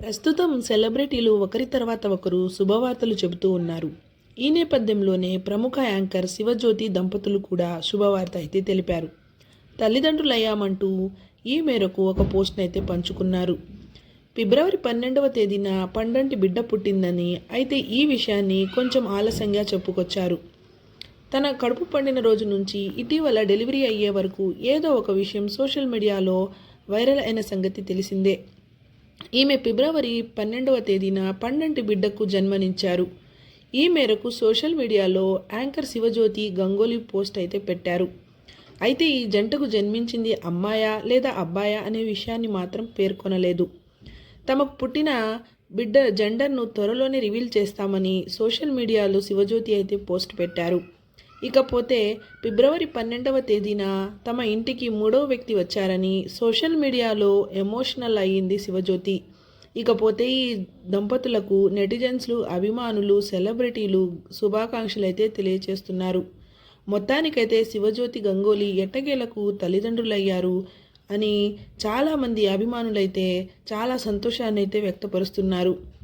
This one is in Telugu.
ప్రస్తుతం సెలబ్రిటీలు ఒకరి తర్వాత ఒకరు శుభవార్తలు చెబుతూ ఉన్నారు. ఈ నేపథ్యంలోనే ప్రముఖ యాంకర్ శివజ్యోతి దంపతులు కూడా శుభవార్త అయితే తెలిపారు. తల్లిదండ్రులయ్యామంటూ ఈ మేరకు ఒక పోస్ట్ని అయితే పంచుకున్నారు. ఫిబ్రవరి పన్నెండవ తేదీన పండంటి బిడ్డ పుట్టిందని అయితే ఈ విషయాన్ని కొంచెం ఆలస్యంగా చెప్పుకొచ్చారు. తన కడుపు పండిన రోజు నుంచి ఇటీవల డెలివరీ అయ్యే వరకు ఏదో ఒక విషయం సోషల్ మీడియాలో వైరల్ అయిన సంగతి తెలిసిందే. ఈమె ఫిబ్రవరి పన్నెండవ తేదీన పండంటి బిడ్డకు జన్మనిచ్చారు. ఈ మేరకు సోషల్ మీడియాలో యాంకర్ శివజ్యోతి గంగోలీ పోస్ట్ అయితే పెట్టారు. అయితే ఈ జంటకు జన్మించింది అమ్మాయా లేదా అబ్బాయా అనే విషయాన్ని మాత్రం పేర్కొనలేదు. తమకు పుట్టిన బిడ్డ జెండర్ను త్వరలోనే రివీల్ చేస్తామని సోషల్ మీడియాలో శివజ్యోతి అయితే పోస్ట్ పెట్టారు. ఇకపోతే ఫిబ్రవరి పన్నెండవ తేదీన తమ ఇంటికి మూడవ వ్యక్తి వచ్చారని సోషల్ మీడియాలో ఎమోషనల్ అయ్యింది శివజ్యోతి. ఇకపోతే ఈ దంపతులకు నెటిజన్స్లు అభిమానులు సెలబ్రిటీలు శుభాకాంక్షలు అయితే తెలియచేస్తున్నారు. మొత్తానికైతే శివజ్యోతి గంగోలీ ఎట్టగేలకు తల్లిదండ్రులయ్యారు అని చాలామంది అభిమానులైతే చాలా సంతోషాన్ని అయితే వ్యక్తపరుస్తున్నారు.